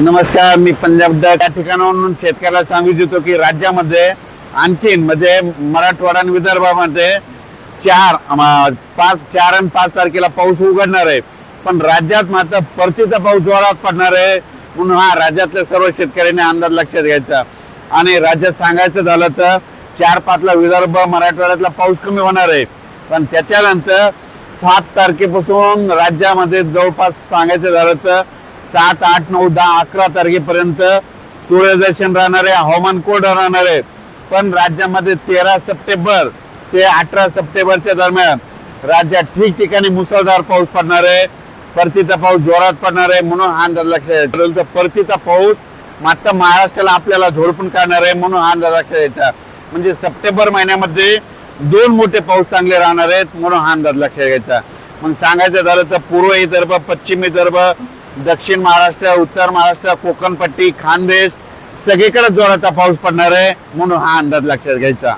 नमस्कार मी पंजाब द त्या ठिकाणाहून शेतकऱ्याला सांगू इच्छितो की राज्यामध्ये आणखीन म्हणजे मराठवाडा आणि विदर्भामध्ये चार पाच चार आणि पाच तारखेला पाऊस उघडणार आहे. पण राज्यात मात्र परतीचा पाऊस जोरात पडणार आहे. म्हणून हा राज्यातल्या सर्व शेतकऱ्यांनी अंदाज लक्षात घ्यायचा. आणि राज्यात सांगायचं झालं तर चार पाचला विदर्भ मराठवाड्यातला पाऊस कमी होणार आहे. पण त्याच्यानंतर सात तारखेपासून राज्यामध्ये जवळपास सांगायचं झालं तर सात आठ नऊ दहा अकरा तारखेपर्यंत सूर्यदर्शन राहणार आहे हवामान कोरडं राहणार. आहे पण राज्यामध्ये तेरा सप्टेंबर ते अठरा सप्टेंबरच्या दरम्यान राज्यात ठिकठिकाणी मुसळधार पाऊस पडणार आहे परतीचा पाऊस जोरात पडणार आहे म्हणून हा अंदाज लक्षात येतो परतीचा पाऊस मात्र महाराष्ट्राला आपल्याला झोडपून काढणार आहे म्हणून हा अंदाज लक्षात घ्यायचा म्हणजे सप्टेंबर महिन्यामध्ये दोन मोठे पाऊस चांगले राहणार आहेत म्हणून हा अंदाज लक्षात घ्यायचा मग सांगायचं झालं तर पूर्व विदर्भ पश्चिम विदर्भ दक्षिण महाराष्ट्र उत्तर महाराष्ट्र कोकणपट्टी खानदेश सगळीकडे जोराचा पाऊस पडणार आहे म्हणून हा अंदाज लक्षात घ्यायचा.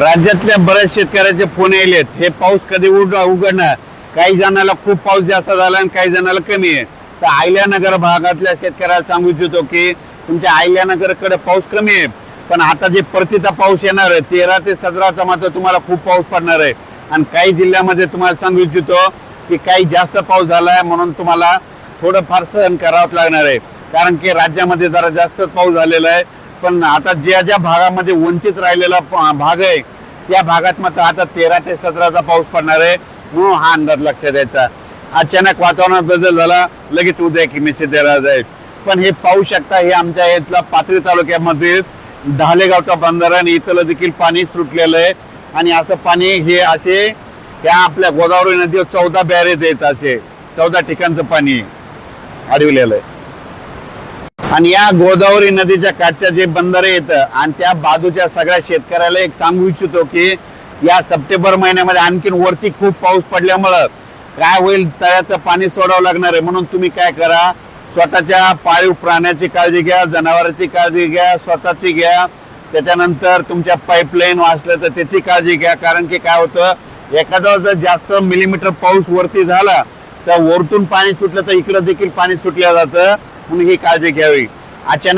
राज्यातल्या बऱ्याच शेतकऱ्याचे फोन येलेत हे पाऊस कधी उड- उघडणार? काही जणांना खूप पाऊस जास्त झाला आणि काही जणांना कमी आहे. तर आयल्यानगर भागातल्या शेतकऱ्याला सांगू इच्छितो की तुमच्या आयल्यानगरकडे पाऊस कमी आहे. पण आता जे परतीचा पाऊस येणार आहे तेरा ते सतराचा मात्र तुम्हाला खूप पाऊस पडणार आहे. आणि काही जिल्ह्यामध्ये तुम्हाला सांगू इच्छितो की काही जास्त पाऊस झाला आहे म्हणून तुम्हाला थोडंफार सहन करावंच लागणार आहे. कारण की राज्यामध्ये जरा जास्त पाऊस झालेला आहे. पण आता ज्या ज्या भागामध्ये वंचित राहिलेला भाग आहे त्या भागात मात्र आता तेरा ते सतराचा पाऊस पडणार आहे. म्हणून हा अंदाज लक्षात द्यायचा. अचानक वातावरणात बदल झाला लगेच उद्या की मेसेज द्यायला जाईल पण हे पाहू शकता हे आमच्या इथला पाथरी तालुक्यामध्ये ढालेगावचा बंधारा आणि इथलं देखील पाणी सुटलेलं आहे. आणि असं पाणी हे असे त्या आपल्या गोदावरी नदीवर चौदा बॅरेज आहेत असे. चौदा ठिकाणचं पाणी अडविलेलं आहे. आणि या गोदावरी नदीच्या काठच्या जे बंदर येत आणि त्या बाजूच्या सगळ्या शेतकऱ्याला एक सांगू इच्छितो की या सप्टेंबर महिन्यामध्ये आणखीन वरती खूप पाऊस पडल्यामुळं काय होईल तळ्याचं पाणी सोडावं लागणार आहे. म्हणून तुम्ही काय करा स्वतःच्या पाळीव प्राण्याची काळजी घ्या जनावरांची काळजी घ्या स्वतःची घ्या. त्याच्यानंतर तुमच्या पाईपलाईन वाचल्या तर त्याची काळजी घ्या. कारण की काय होतं एखादा जर जास्त मिलीमीटर पाऊस वरती झाला तर वरतून पाणी सुटलं तर इकडं देखील पाणी सुटलं जातं. म्हणून ही काळजी घ्यावी. अचानक